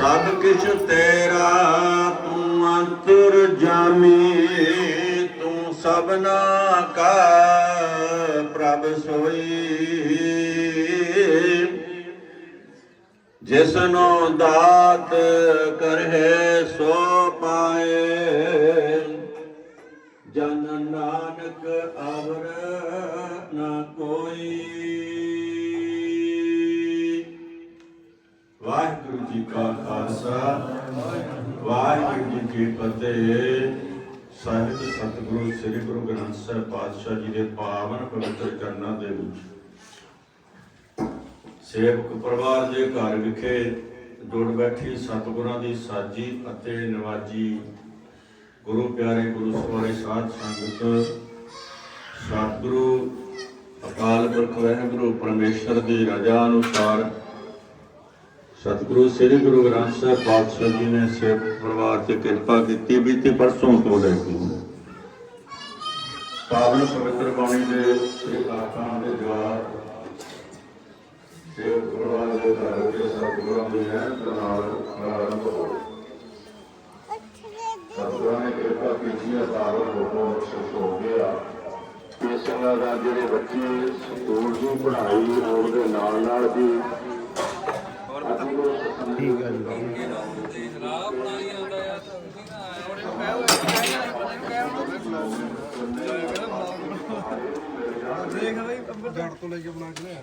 ਸਭ ਕਿਛ ਤੇਰਾ, ਤੂੰ ਅੰਤਰ ਜਾਮੀ, ਤੂੰ ਸਭਨਾ ਕਾ ਪ੍ਰਭ ਸੋਈ। ਜਿਸ ਦਾਤ ਕਰਹਿ ਸੋ ਪਾਏ, ਜਨ ਨਾਨਕ ਅਵਰ ਨਾ ਕੋਈ। ਵਾਹਿਗੁਰੂ ਜੀ ਕਾ ਖਾਲਸਾ, ਵਾਹਿਗੁਰੂ ਜੀ ਕੀ ਫਤਿਹ। ਸਾਹਿਬ ਸਤਿਗੁਰੂ, ਸ੍ਰੀ ਗੁਰੂ ਗ੍ਰੰਥ ਸਾਹਿਬ ਪਾਤਸ਼ਾਹ ਜੀ ਦੇ ਪਾਵਨ ਪਵਿੱਤਰ ਚਰਨਾਂ ਦੇ ਵਿੱਚ। ਸੇਵਕ ਪਰਿਵਾਰ ਦੇ ਘਰ ਵਿਖੇ ਜੁੜ ਬੈਠੀ ਸਤਿਗੁਰਾਂ ਦੀ ਸਾਜੀ ਅਤੇ ਨਿਵਾਜੀ ਗੁਰੂ ਪਿਆਰੇ ਗੁਰੂ ਸਵਾਰੇ ਸਾਧ ਸੰਗਤ, ਸਤਿਗੁਰੂ ਅਕਾਲ ਪੁਰਖ ਵਾਹਿਗੁਰੂ ਪਰਮੇਸ਼ਰ ਦੀ ਰਜ਼ਾ ਅਨੁਸਾਰ ਸਤਿਗੁਰੂ ਸ੍ਰੀ ਗੁਰੂ ਗ੍ਰੰਥ ਸਾਹਿਬ ਪਾਤਸ਼ਾਹ ਜੀ ਨੇ ਸੇਵਕ ਪਰਿਵਾਰ ਤੇ ਕਿਰਪਾ ਕੀਤੀ, ਬੀਤੇ ਪਰਸੋਂ ਤੋਂ ਲੈ ਕੇ ਪਾਵਨ ਪਵਿੱਤਰ ਬਾਣੀ ਦੇ ਸ੍ਰੀ ਆਖਾਂ ਦੇ ਜਵਾਬ ਸੇਵਕ ਪਰਿਵਾਰ ਦੇ ਘਰ ਦੇ ਸਤਿਗੁਰਾਂ ਦੀ ਹੈ ਨਾਲ ਆਰੰਭ ਹੋਇਆ। ਸਤਿਗੁਰਾਂ ਨੇ ਕਿਰਪਾ ਕੀਤੀ ਹੈ ਸਾਰਾ ਲੋਕੋ ਬਖਸ਼ਿਸ਼ ਹੋ ਗਿਆ। ਇਸ ਸੰਗਤ ਜਿਹੜੇ ਬੱਚੇ ਸਕੂਲ ਦੀ ਪੜ੍ਹਾਈ ਹੋਣ ਦੇ ਨਾਲ ਨਾਲ ਵੀ ਠੀਕ ਹੈ ਜੀ। ਦੇਖ ਬਈ ਜੜ ਤੋਂ ਲੈ ਕੇ ਬਣਾ ਕੇ ਲਿਆ।